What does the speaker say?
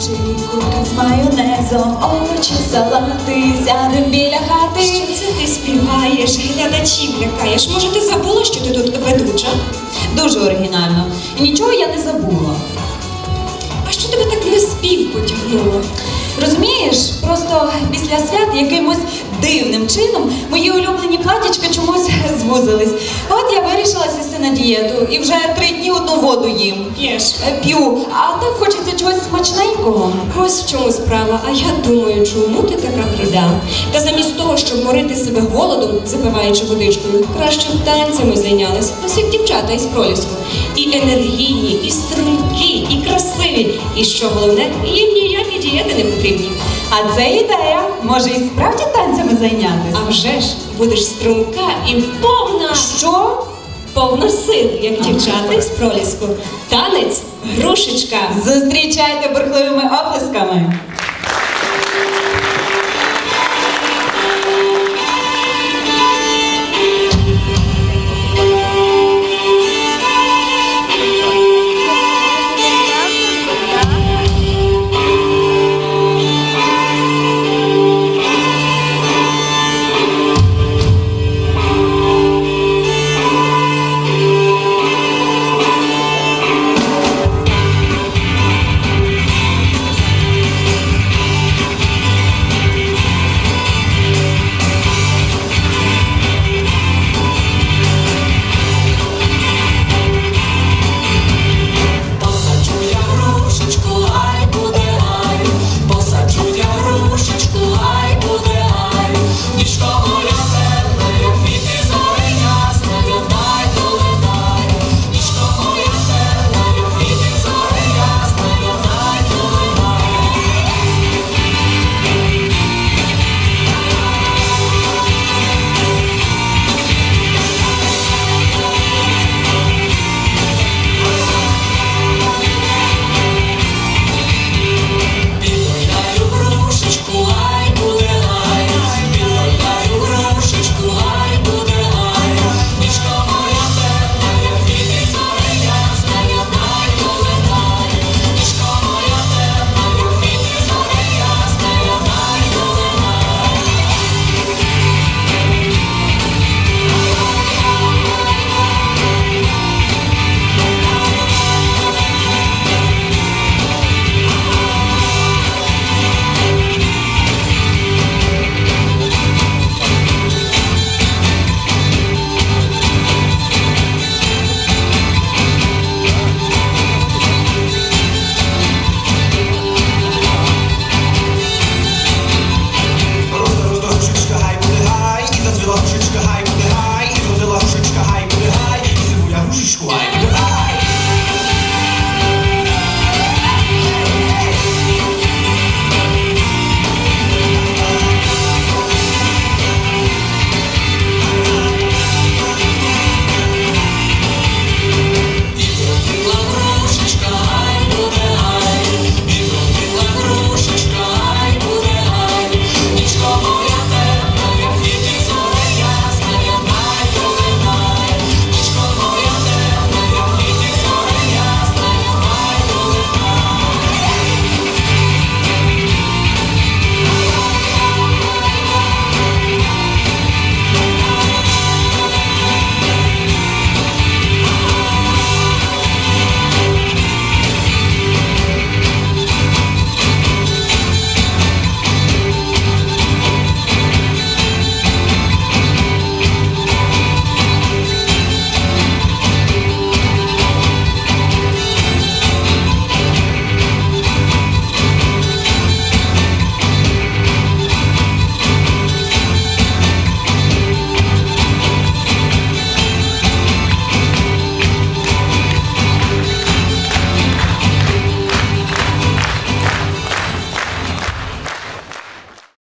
борщі, з майонезом, овочі, салати, сядем біля хати. Що це ти співаєш, глядачів лякаєш? Може, ти забула, що ти тут ведуча? Дуже оригінально. І нічого я не забула. А що тебе так на спів потягнуло? Розумієш, просто після свят якимось дивним чином мої улюблені платічка чомусь звузились. От я вирішила дієту і вже три дні одну воду їм. П'єш. Е, П'ю, а так хочеться чогось смачненького. Ось в чому справа. А я думаю, чому ти така бліда? Та замість того, щоб морити себе голодом, запиваючи водичкою, краще танцями зайнялась. Ось як дівчата із проліску. І енергійні, і стрункі, і красиві. І що головне, їм ніякі дієти не потрібні. А це ідея. Може і справді танцями зайнятися? А вже ж будеш струнка і повна, що? Повна сил, як дівчата із проліску. Танець грушечка. Зустрічайте бурхливими оплесками.